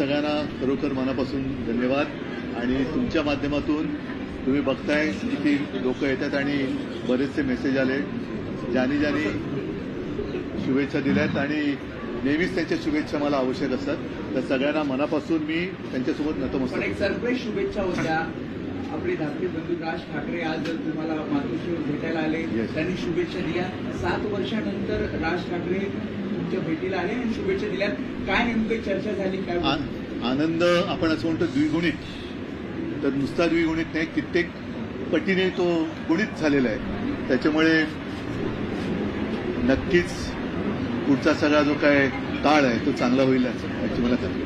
मनापासून धन्यवाद. आणि तुमच्या माध्यमातून तुम्ही बघताय किती लोक येतात आणि बरेचसे मेसेज आले. ज्यानी ज्यानी शुभेच्छा दिल्यात आणि नेहमीच त्यांच्या शुभेच्छा मला आवश्यक असतात. तर सगळ्यांना मनापासून मी त्यांच्यासोबत नतमस्तक एक सरप्राईज शुभेच्छा होत्या. आपले धाकटे बंधू राज ठाकरे आज जर तुम्हाला मातोश्रीवर भेटायला आले. त्यांनी शुभेच्छा दिल्या. सात वर्षानंतर राज ठाकरे तुमच्या भेटीला आले आणि शुभेच्छा दिल्या काय नेमकी चर्चा झाली काय आनंद आपण असं म्हणतो द्विगुणित. तर नुसता द्विगुणित नाही कित्येक पटीने तो गुणित झालेला आहे. त्याच्यामुळे नक्कीच पुढचा सगळा जो काय काळ आहे तो चांगला होईल असं याची मला खात्री.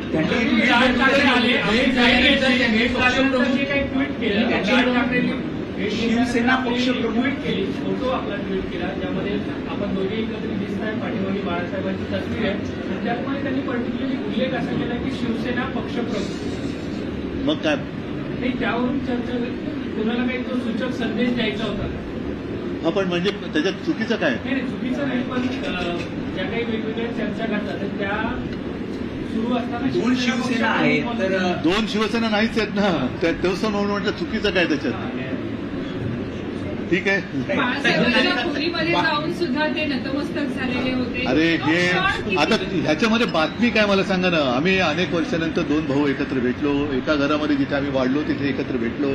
आहे. हे शिवसेना पक्षप्रमुख ट्विट केली. फोटो आपला ट्विट केला. ज्यामध्ये आपण दोघे एकत्रित दिसत आहे पाठीमागे बाळासाहेबांची तस्वीर आहे. आणि त्यामध्ये त्यांनी पर्टिक्युलरली उल्लेख असा केला की शिवसेना पक्षप्रमुख मग काय? नाही त्यावरून चर्चा कुणाला काही तो सूचक संदेश द्यायचा होता? का? आपण म्हणजे त्याच्यात चुकीचं काय? नाही चुकीचं नाही पण ज्या काही वेगवेगळ्या चर्चा घडतात तर त्या सुरू असताना दोन शिवसेना आहेत तर दोन शिवसेना नाहीच आहेत ना. त्या तसं म्हणून म्हटलं चुकीचं काय त्याच्यात ठीक आहे बाळासाहेबांच्या खोलीमध्ये जाऊन सुद्धा ते नतमस्तक झालेले होते. अरे तो हे आता ह्याच्यामध्ये बातमी काय मला सांगा ना? आम्ही अनेक वर्षानंतर दोन भाऊ एकत्र भेटलो. एका घरामध्ये जिथे आम्ही वाढलो तिथे एकत्र भेटलो.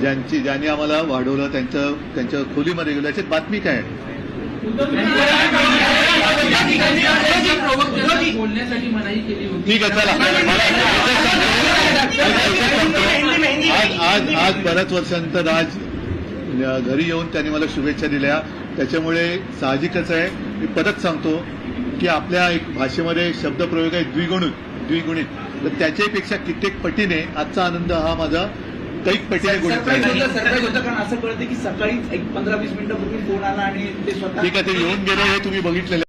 ज्यांची ज्यांनी आम्हाला वाढवलं त्यांच्या त्यांच्या खोलीमध्ये गेलो. याच्यात बातमी काय आहे? ठीक आहे चला. आज आज आज बऱ्याच वर्षानंतर आज घरी येऊन त्यांनी मला शुभेच्छा दिल्या. त्याच्यामुळे साहजिकच आहे. मी परत सांगतो की आपल्या एक भाषेमध्ये शब्दप्रयोग आहे द्विगुणित द्विगुणित. तर त्याच्यापेक्षा कित्येक पटीने आजचा आनंद हा माझा कैक पटीने गुणित कारण असं कळतं की सकाळी एक पंधरा वीस मिनिटापूर्वी फोन आला आणि ते स्वतः ठीक आहे ते येऊन गेले हे तुम्ही बघितलेले